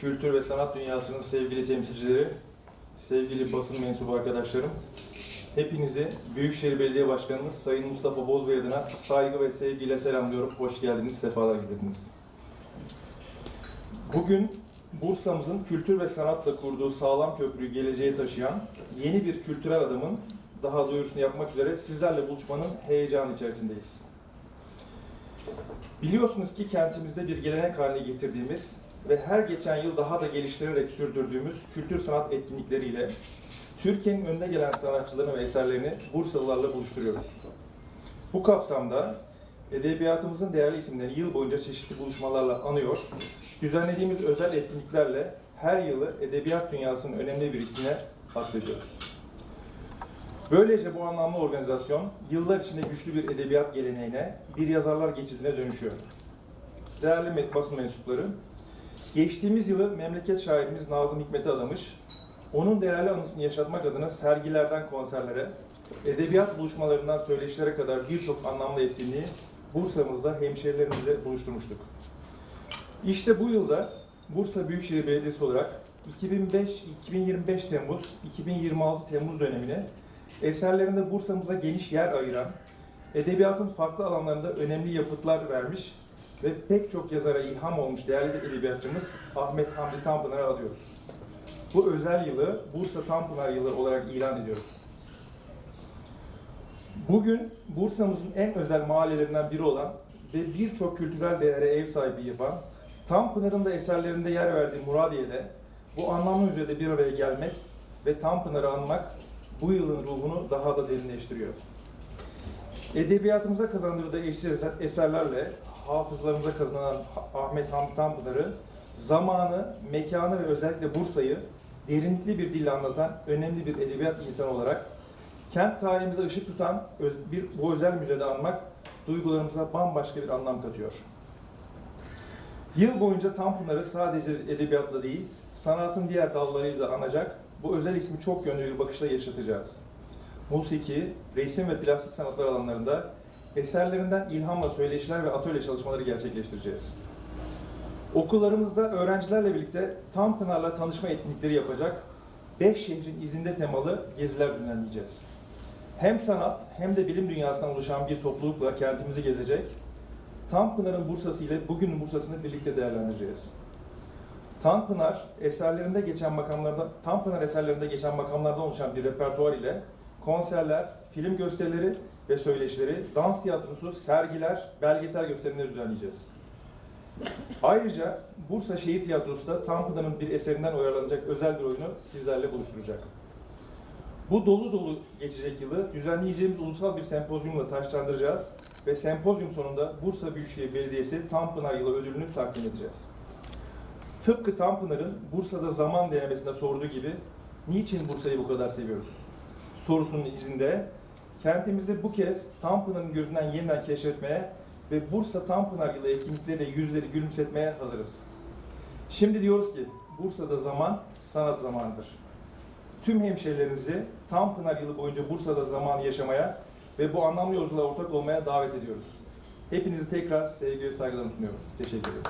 kültür ve sanat dünyasının sevgili temsilcileri, sevgili basın mensubu arkadaşlarım, hepinizi Büyükşehir Belediye Başkanımız Sayın Mustafa Bozbey adına saygı ve sevgiyle selamlıyorum. Hoş geldiniz, sefalar getirdiniz. Bugün Bursa'mızın kültür ve sanatla kurduğu sağlam köprüyü geleceğe taşıyan yeni bir kültürel adamın daha duyurusunu yapmak üzere sizlerle buluşmanın heyecanı içerisindeyiz. Biliyorsunuz ki kentimizde bir gelenek haline getirdiğimiz ve her geçen yıl daha da geliştirerek sürdürdüğümüz kültür sanat etkinlikleriyle Türkiye'nin önde gelen sanatçılarını ve eserlerini Bursalılarla buluşturuyoruz. Bu kapsamda edebiyatımızın değerli isimlerini yıl boyunca çeşitli buluşmalarla anıyor, düzenlediğimiz özel etkinliklerle her yılı edebiyat dünyasının önemli bir ismine atfediyoruz. Böylece bu anlamlı organizasyon yıllar içinde güçlü bir edebiyat geleneğine, bir yazarlar geçidine dönüşüyor. Değerli basın mensupları, geçtiğimiz yılı memleket şairimiz Nazım Hikmet'e adamış, onun değerli anısını yaşatmak adına sergilerden konserlere, edebiyat buluşmalarından söyleşilere kadar birçok anlamlı etkinliği Bursa'mızda hemşehrilerimizle buluşturmuştuk. İşte bu yılda Bursa Büyükşehir Belediyesi olarak 2005-2025 Temmuz, 2026 Temmuz dönemine eserlerinde Bursa'mıza geniş yer ayıran, edebiyatın farklı alanlarında önemli yapıtlar vermiş ve pek çok yazara ilham olmuş değerli edebiyatçımız Ahmet Hamdi Tanpınar'a alıyoruz. Bu özel yılı Bursa Tanpınar Yılı olarak ilan ediyoruz. Bugün Bursa'mızın en özel mahallelerinden biri olan ve birçok kültürel değere ev sahibi yapan, Tanpınar'ın da eserlerinde yer verdiği Muradiye'de bu anlamlı müzede bir araya gelmek ve Tanpınar'ı anmak bu yılın ruhunu daha da derinleştiriyor. Edebiyatımıza kazandırdığı eşsiz eser- eserlerle hafızlarımıza kazanan Ahmet Hamdi Tanpınar'ı zamanı, mekanı ve özellikle Bursa'yı derinlikli bir dille anlatan önemli bir edebiyat insanı olarak kent tarihimize ışık tutan bir bu özel müzede anmak duygularımıza bambaşka bir anlam katıyor. Yıl boyunca Tanpınar'ı sadece edebiyatla değil, sanatın diğer dallarıyla da anacak, bu özel ismi çok yönlü bir bakışla yaşatacağız. Musiki, resim ve plastik sanatlar alanlarında eserlerinden ilhamla söyleşiler ve atölye çalışmaları gerçekleştireceğiz. Okullarımızda öğrencilerle birlikte Tanpınar'la tanışma etkinlikleri yapacak, beş şehrin izinde temalı geziler düzenleyeceğiz. Hem sanat hem de bilim dünyasından oluşan bir toplulukla kentimizi gezecek, Tanpınar'ın Bursası ile bugünün Bursa'sını birlikte değerlendireceğiz. Tanpınar eserlerinde geçen makamlarda, Tanpınar eserlerinde geçen makamlardan oluşan bir repertuar ile konserler, film gösterileri ve söyleşileri, dans tiyatrosu, sergiler, belgesel gösterimleri düzenleyeceğiz. Ayrıca Bursa Şehir Tiyatrosu da Tanpınar'ın bir eserinden uyarlanacak özel bir oyunu sizlerle buluşturacak. Bu dolu dolu geçecek yılı düzenleyeceğimiz ulusal bir sempozyumla taşlandıracağız ve sempozyum sonunda Bursa Büyükşehir Belediyesi Tanpınar Yılı ödülünü takdim edeceğiz. Tıpkı Tanpınar'ın Bursa'da zaman denemesinde sorduğu gibi niçin Bursa'yı bu kadar seviyoruz? Sorusunun izinde kentimizi bu kez Tanpınar'ın gözünden yeniden keşfetmeye ve Bursa Tanpınar Yılı etkinlikleriyle yüzleri gülümsetmeye hazırız. Şimdi diyoruz ki Bursa'da zaman sanat zamanıdır. Tüm hemşehrilerimizi Tanpınar Yılı boyunca Bursa'da zamanı yaşamaya ve bu anlamlı yolculuğa ortak olmaya davet ediyoruz. Hepinizi tekrar sevgi ve saygılarımı sunuyorum. Teşekkür ederim.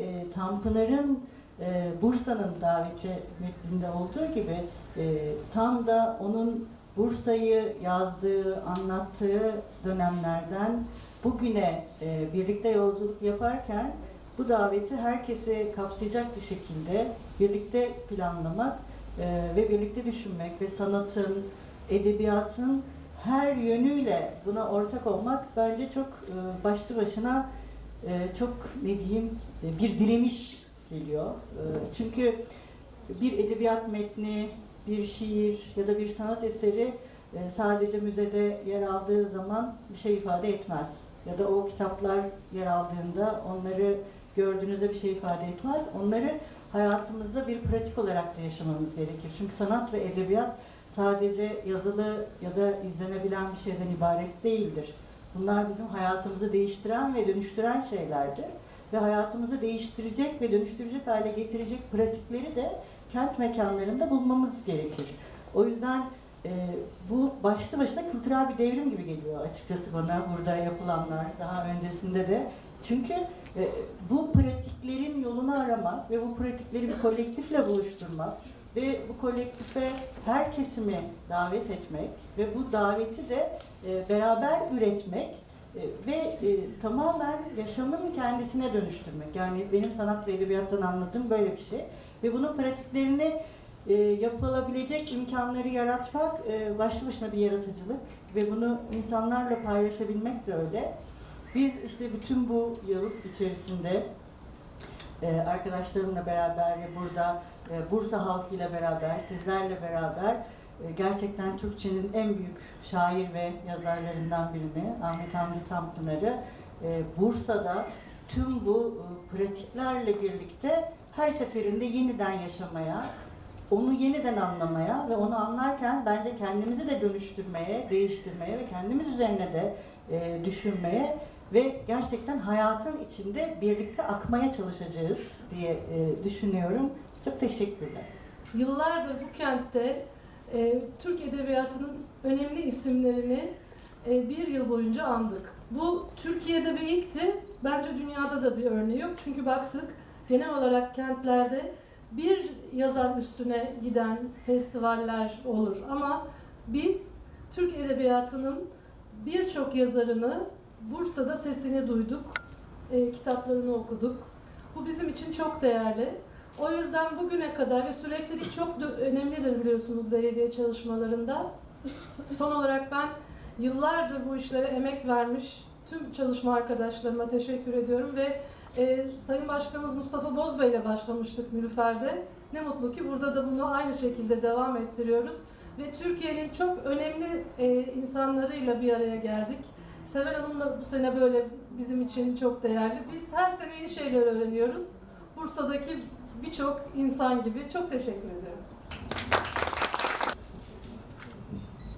e, Tanpınar'ın e, Bursa'nın daveti metninde olduğu gibi e, tam da onun Bursa'yı yazdığı, anlattığı dönemlerden bugüne e, birlikte yolculuk yaparken bu daveti herkesi kapsayacak bir şekilde birlikte planlamak e, ve birlikte düşünmek ve sanatın, edebiyatın her yönüyle buna ortak olmak bence çok e, başlı başına e, çok ne diyeyim e, bir direniş geliyor. E, Çünkü bir edebiyat metni, bir şiir ya da bir sanat eseri e, sadece müzede yer aldığı zaman bir şey ifade etmez. Ya da o kitaplar yer aldığında onları gördüğünüzde bir şey ifade etmez. Onları hayatımızda bir pratik olarak da yaşamamız gerekir. Çünkü sanat ve edebiyat sadece yazılı ya da izlenebilen bir şeyden ibaret değildir. Bunlar bizim hayatımızı değiştiren ve dönüştüren şeylerdir. Ve hayatımızı değiştirecek ve dönüştürecek hale getirecek pratikleri de kent mekanlarında bulmamız gerekir. O yüzden e, bu başlı başına kültürel bir devrim gibi geliyor açıkçası bana burada yapılanlar. Daha öncesinde de Çünkü e, bu pratiklerin yolunu aramak ve bu pratikleri bir kolektifle buluşturmak ve bu kolektife her kesimi davet etmek ve bu daveti de e, beraber üretmek ve e, tamamen yaşamın kendisine dönüştürmek. Yani benim sanat ve edebiyattan anladığım böyle bir şey. Ve bunun pratiklerini e, yapılabilecek imkanları yaratmak e, başlı başına bir yaratıcılık ve bunu insanlarla paylaşabilmek de öyle. Biz işte bütün bu yıl içerisinde e, arkadaşlarımla beraber ve burada e, Bursa halkıyla beraber, sizlerle beraber gerçekten Türkçenin en büyük şair ve yazarlarından birini Ahmet Hamdi Tanpınar'ı e, Bursa'da tüm bu e, pratiklerle birlikte her seferinde yeniden yaşamaya, onu yeniden anlamaya ve onu anlarken bence kendimizi de dönüştürmeye, değiştirmeye ve kendimiz üzerine de e, düşünmeye ve gerçekten hayatın içinde birlikte akmaya çalışacağız diye e, düşünüyorum. Çok teşekkürler. Yıllardır bu kentte e, Türk Edebiyatı'nın önemli isimlerini e, bir yıl boyunca andık. Bu Türkiye'de bir ilkti, bence dünyada da bir örneği yok. Çünkü baktık genel olarak kentlerde bir yazar üstüne giden festivaller olur. Ama biz Türk Edebiyatı'nın birçok yazarını Bursa'da sesini duyduk, e, kitaplarını okuduk. Bu bizim için çok değerli. O yüzden bugüne kadar ve süreklilik çok önemlidir biliyorsunuz belediye çalışmalarında. Son olarak ben yıllardır bu işlere emek vermiş tüm çalışma arkadaşlarıma teşekkür ediyorum ve e, Sayın Başkanımız Mustafa Bozbey ile başlamıştık Nilüfer'de. Ne mutlu ki burada da bunu aynı şekilde devam ettiriyoruz. Ve Türkiye'nin çok önemli e, insanlarıyla bir araya geldik. Sevel Hanım'la bu sene böyle bizim için çok değerli. Biz her sene yeni şeyler öğreniyoruz. Bursa'daki birçok insan gibi çok teşekkür ediyorum.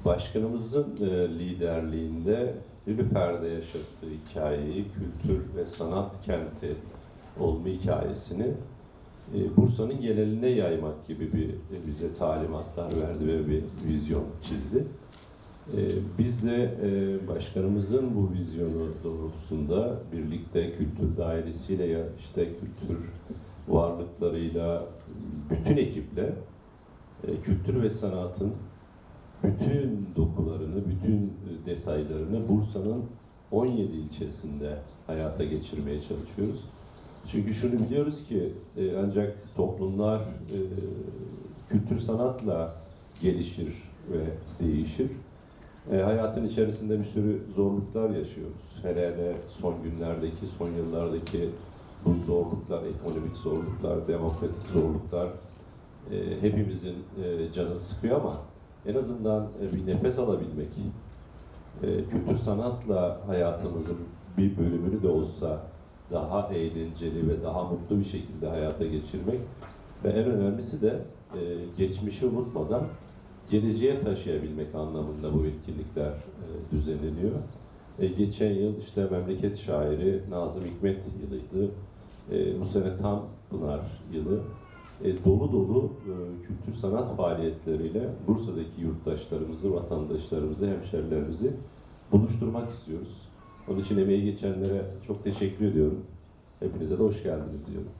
Başkanımızın e, liderliğinde Nilüfer'de yaşattığı hikayeyi, kültür ve sanat kenti olma hikayesini e, Bursa'nın geneline yaymak gibi bir e, bize talimatlar verdi ve bir vizyon çizdi. Biz de başkanımızın bu vizyonu doğrultusunda birlikte kültür dairesiyle işte kültür varlıklarıyla bütün ekiple e, kültür ve sanatın bütün dokularını, bütün detaylarını Bursa'nın 17 ilçesinde hayata geçirmeye çalışıyoruz. Çünkü şunu biliyoruz ki e, ancak toplumlar e, kültür sanatla gelişir ve değişir. Hayatın içerisinde bir sürü zorluklar yaşıyoruz. Hele hele son günlerdeki, son yıllardaki bu zorluklar, ekonomik zorluklar, demokratik zorluklar e, hepimizin e, canını sıkıyor ama en azından e, bir nefes alabilmek, e, kültür sanatla hayatımızın bir bölümünü de olsa daha eğlenceli ve daha mutlu bir şekilde hayata geçirmek ve en önemlisi de e, geçmişi unutmadan geleceğe taşıyabilmek anlamında bu etkinlikler e, düzenleniyor. E, geçen yıl işte memleket şairi Nazım Hikmet yılıydı. E, bu sene tam Pınar yılı e, dolu dolu e, kültür sanat faaliyetleriyle Bursa'daki yurttaşlarımızı, vatandaşlarımızı, hemşerilerimizi buluşturmak istiyoruz. Onun için emeği geçenlere çok teşekkür ediyorum. Hepinize de hoş geldiniz diyorum.